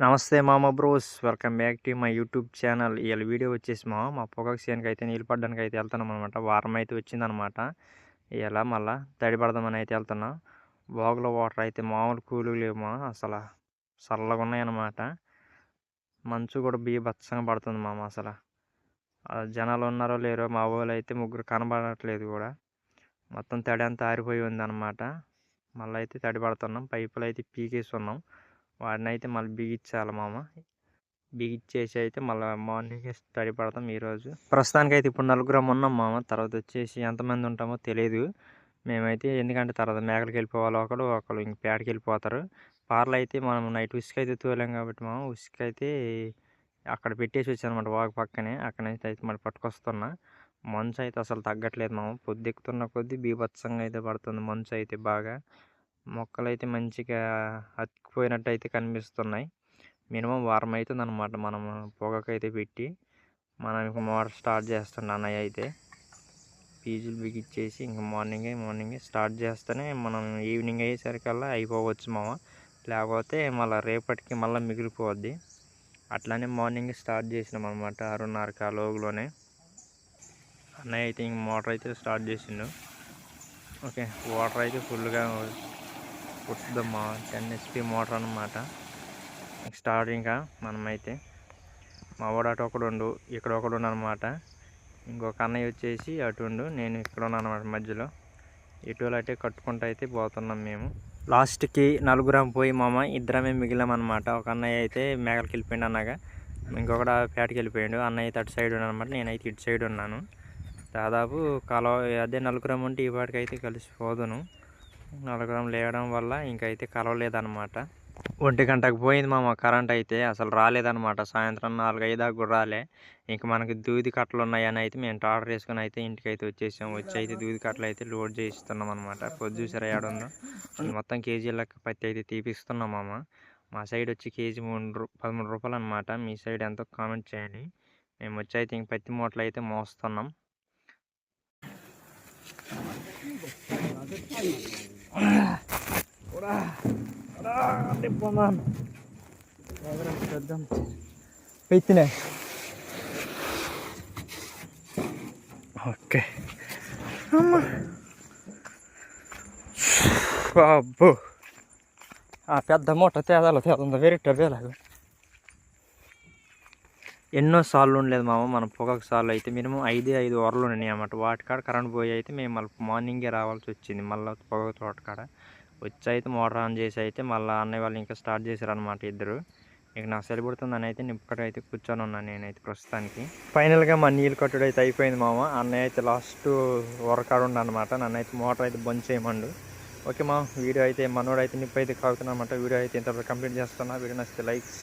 నమస్తే మామ bros. Welcome back to my YouTube channel. ఇవాళ వీడియో వచ్చేసి మా మా పొగాకు చేనుకి అయితే నీళ్ళు పడడానికి అయితే వెళ్తున్నాం అనమాట వారం అయితే వచ్చిందనమాట. ఇలా మళ్ళా తడి పడదామని అయితే వెళ్తున్నాం. బాగులో వాటర్ అయితే మామూలు కూలు లేమో అసలు చల్లగా ఉన్నాయన్నమాట. మంచు కూడా బీభత్సంగా పడుతుంది మామ అసలు. జనాలు ఉన్నారో లేరో మా వాళ్ళు అయితే ముగ్గురు కనబడట్లేదు కూడా. మొత్తం తడి అంతా ఆరిపోయి ఉంది అనమాట మళ్ళీ అయితే తడి పడుతున్నాం. పైపులు అయితే పీకేసి ఉన్నాం వాడిని అయితే మళ్ళీ బిగించాలి మామ. బిగించేసి అయితే మళ్ళీ మార్నింగ్ స్టడీ పడతాం ఈరోజు. ప్రస్తుతానికి అయితే ఇప్పుడు నలుగురం ఉన్నాం మామ. తర్వాత వచ్చేసి ఎంతమంది ఉంటామో తెలియదు మేమైతే ఎందుకంటే తర్వాత మేకలకి వెళ్ళిపోవాలి ఒకరు ఒకరు ఇంక పేటకి వెళ్ళిపోతారు. పార్లు అయితే మనం నైట్ ఉసుక అయితే తోలాం కాబట్టి మామ ఉసుక అయితే అక్కడ పెట్టేసి వచ్చానమాట అనమాట వాగు పక్కనే. అక్కడ నుంచి అయితే మళ్ళీ పట్టుకొస్తున్నా. మంచు అయితే అసలు తగ్గట్లేదు మామ. పొద్దుెక్కుతున్న కొద్దీ బీభత్సంగా అయితే పడుతుంది మంచు అయితే బాగా. మొక్కలైతే మంచిగా అతికిపోయినట్టు అయితే కనిపిస్తున్నాయి. మినిమం వారం అవుతుంది అనమాట మనం పొగకైతే పెట్టి. మనం ఇంక మోటార్ స్టార్ట్ చేస్తుండే అన్నయ్య అయితే. పీజులు బిగిచ్చేసి ఇంకా మార్నింగే మార్నింగే స్టార్ట్ చేస్తేనే మనం ఈవినింగ్ అయ్యేసరికల్లా అయిపోవచ్చు మామ. లేకపోతే మళ్ళీ రేపటికి మళ్ళీ మిగిలిపోద్ది. అట్లానే మార్నింగ్ స్టార్ట్ చేసినాం అనమాట ఆరున్నరకి ఆ లోగులోనే. అన్నయ్య అయితే ఇంక మోటార్ అయితే స్టార్ట్ చేసిండు. ఓకే వాటర్ అయితే ఫుల్గా పుట్టుదమ్మా టెన్ హెచ్పి మోటార్ అనమాట స్టార్ట్ ఇంకా మనమైతే. మా వాడు అటు ఒకడు ఉండు ఇక్కడ ఒకడు అనమాట ఇంకొక అన్నయ్య వచ్చేసి అటు ఉండు నేను ఇక్కడ ఉన్నాను అనమాట మధ్యలో. ఇటువల అయితే కట్టుకుంటూ అయితే పోతున్నాం మేము. లాస్ట్కి నలుగురం పోయి మామ ఇద్దరమే మిగిలామన్నమాట. ఒక అన్నయ్య అయితే మేకలకి వెళ్ళిపోయిండు అన్నగా. ఇంకొకటి పేటకి వెళ్ళిపోయాడు. అన్నయ్య అయితే అటు సైడ్ అనమాట నేనైతే ఇటు సైడ్ ఉన్నాను. దాదాపు కలవ అదే నలుగురం ఉంటే ఈ పాటికైతే కలిసిపోదును. నలుగురం లేవడం వల్ల ఇంకైతే కలవలేదన్నమాట. ఒంటి గంటకు పోయింది మామ కరెంట్ అయితే అసలు రాలేదన్నమాట. సాయంత్రం నాలుగు ఐదు దాకా రాలే. ఇంక మనకి దూది కట్టలు ఉన్నాయని అయితే మేము ఆర్డర్ చేసుకుని అయితే ఇంటికి అయితే వచ్చేసాం. వచ్చి అయితే దూది కట్టలు అయితే లోడ్ చేయిస్తున్నాం అనమాట పొద్దు చూసారా ఏడుందో? మొత్తం కేజీ లెక్క పత్తి అయితే తీపిస్తున్నాం మామ. మా సైడ్ వచ్చి కేజీ మూడు పదమూడు రూపాయలు అనమాట మీ సైడ్ ఎంతో కామెంట్ చేయండి. మేము వచ్చి అయితే ఇంక పత్తి మూటలు అయితే మోస్తున్నాం. పెత్తినే ఓకే అమ్మా అబ్బో ఆ పెద్ద మూట తేదాలో తేదందా వేరే వేలాగా ఎన్నో సార్లు ఉండలేదు మామ. మన పొగకు సార్లు అయితే మినిమం ఐదే ఐదు వరలు ఉన్నాయి అన్నమాట. వాటికాడ కరెంట్ పోయి అయితే మేము మళ్ళీ మార్నింగే రావాల్సి వచ్చింది. మళ్ళీ పొగ తోటకాడ వచ్చి అయితే మోటార్ ఆన్ చేసి అయితే మళ్ళీ అన్నయ్య వాళ్ళు ఇంకా స్టార్ట్ చేశారనమాట ఇద్దరు. ఇక నాకు సరిపడుతుందని అయితే నిప్పకడ అయితే కూర్చొని ఉన్నాను నేనైతే ప్రస్తుతానికి. ఫైనల్గా మా నీళ్ళు కట్టుడు అయితే అయిపోయింది మామ. అన్నయ్య అయితే లాస్ట్ వరకాడు ఉండనమాట నన్ను అయితే మోటార్ అయితే బంద్ చేయమండు. ఓకే మా వీడియో అయితే మనోడు అయితే నిప్పు అయితే కాగుతున్నమాట వీడియో అయితే ఇంత కంప్లీట్ చేస్తున్నా. వీడియో నచ్చితే లైక్స్